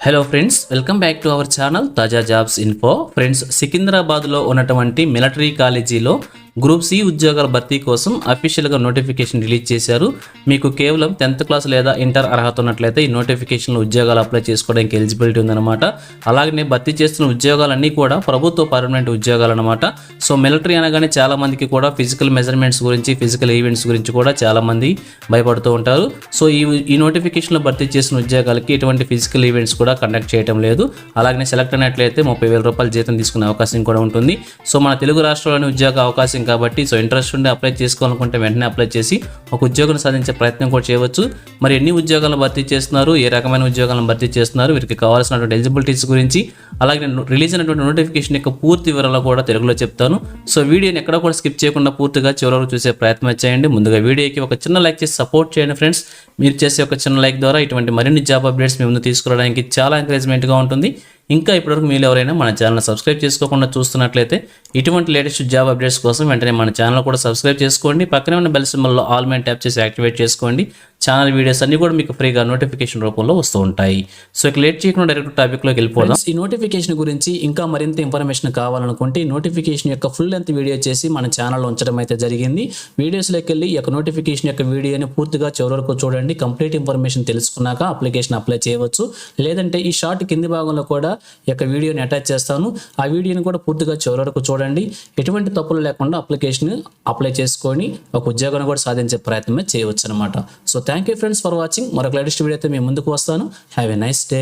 Hello friends welcome back to our channel తాజా jobs info friends సికింద్రాబాద్లో ఉన్నటువంటి military కాలేజీలో గ్రూప్ సి ఉద్యోగాల భర్తీ కోసం అఫీషియల్గా నోటిఫికేషన్ రిలీజ్ చేశారు. మీకు కేవలం టెన్త్ క్లాస్ లేదా ఇంటర్ అర్హత ఉన్నట్లయితే ఈ నోటిఫికేషన్లో ఉద్యోగాలు అప్లై చేసుకోవడానికి ఎలిజిబిలిటీ ఉందన్నమాట. అలాగనే భర్తీ చేస్తున్న ఉద్యోగాలన్నీ కూడా ప్రభుత్వ పర్మనెంట్ ఉద్యోగాలు అనమాట సో మిలిటరీ అనగానే చాలా మందికి కూడా ఫిజికల్ మెజర్మెంట్స్ గురించి ఫిజికల్ ఈవెంట్స్ గురించి కూడా చాలామంది భయపడుతూ ఉంటారు. సో ఈ ఈ నోటిఫికేషన్లో భర్తీ చేసిన ఉద్యోగాలకి ఎటువంటి ఫిజికల్ ఈవెంట్స్ కూడా కండక్ట్ చేయడం లేదు. అలాగనే సెలెక్ట్ అయినట్లయితే ముప్పై వేల రూపాయల జీతం తీసుకునే అవకాశం కూడా ఉంటుంది. సో మన తెలుగు రాష్ట్రాల్లోని ఉద్యోగ అవకాశం కాబట్టి సో ఇంట్రెస్ట్ ఉండి అప్లై చేసుకోవాలనుకుంటే వెంటనే అప్లై చేసి ఒక ఉద్యోగం సాధించే ప్రయత్నం కూడా చేయవచ్చు. మరి ఎన్ని ఉద్యోగాలను భర్తీ చేస్తున్నారు? ఏ రకమైన ఉద్యోగాలను భర్తీ చేస్తున్నారు? వీరికి కావాల్సినటువంటి ఎలిజిబిలిటీస్ గురించి అలాగే నేను రిలీజ్ అయినటువంటి నోటిఫికేషన్ యొక్క పూర్తి వివరాలు కూడా తెలుగులో చెప్తాను. సో వీడియోని ఎక్కడ కూడా స్కిప్ చేయకుండా పూర్తిగా చివరి చూసే ప్రయత్నం చేయండి. ముందుగా వీడియోకి ఒక చిన్న లైక్ చేసి సపోర్ట్ చేయండి ఫ్రెండ్స్ మీరు చేసే ఒక చిన్న లైక్ ద్వారా ఇటువంటి మరిన్ని జాబ్ అప్డేట్స్ మీ ముందు తీసుకురావడానికి చాలా ఎంకరేజ్మెంట్గా ఉంటుంది. ఇంకా ఇప్పటివరకు మీరు ఎవరైనా మన ఛానల్ సబ్స్క్రైబ్ చేసుకోకుండా చూస్తున్నట్లయితే ఇటువంటి లేటెస్ట్ జాబ్ అప్డేట్స్ కోసం వెంటనే మన ఛానల్ కూడా సబ్స్క్రైబ్ చేసుకోండి. పక్కనే ఉన్న బెల్ సింబల్లో ఆల్ మెయిన్ ట్యాప్ చేసి యాక్టివేట్ చేసుకోండి. ఛానల్ వీడియోస్ అన్ని కూడా మీకు ఫ్రీగా నోటిఫికేషన్ రూపంలో వస్తూ ఉంటాయి. సో ఇక లేట్ చేయకుండా డైరెక్ట్ టాపిక్లోకి వెళ్ళిపోదాం. ఈ నోటిఫికేషన్ గురించి ఇంకా మరింత ఇన్ఫర్మేషన్ కావాలనుకుంటే నోటిఫికేషన్ యొక్క ఫుల్ లెంత్ వీడియో చేసి మన ఛానల్లో ఉంచడం అయితే జరిగింది. వీడియోస్లోకి వెళ్ళి ఈ యొక్క నోటిఫికేషన్ యొక్క వీడియోని పూర్తిగా చివరి వరకు చూడండి. కంప్లీట్ ఇన్ఫర్మేషన్ తెలుసుకున్నాక అప్లికేషన్ అప్లై చేయవచ్చు. లేదంటే ఈ షార్ట్ కింది భాగంలో కూడా ఈ యొక్క వీడియోని అటాచ్ చేస్తాను. ఆ వీడియోని కూడా పూర్తిగా చివరి వరకు చూడండి. ఎటువంటి తప్పులు లేకుండా అప్లికేషన్ అప్లై చేసుకొని ఒక ఉద్యోగాన్ని కూడా సాధించే ప్రయత్నమే చేయవచ్చు అనమాట so thank you friends for watching మరొక లేటెస్ట్ వీడియో అయితే మేము ముందుకు వస్తాను. Have a nice day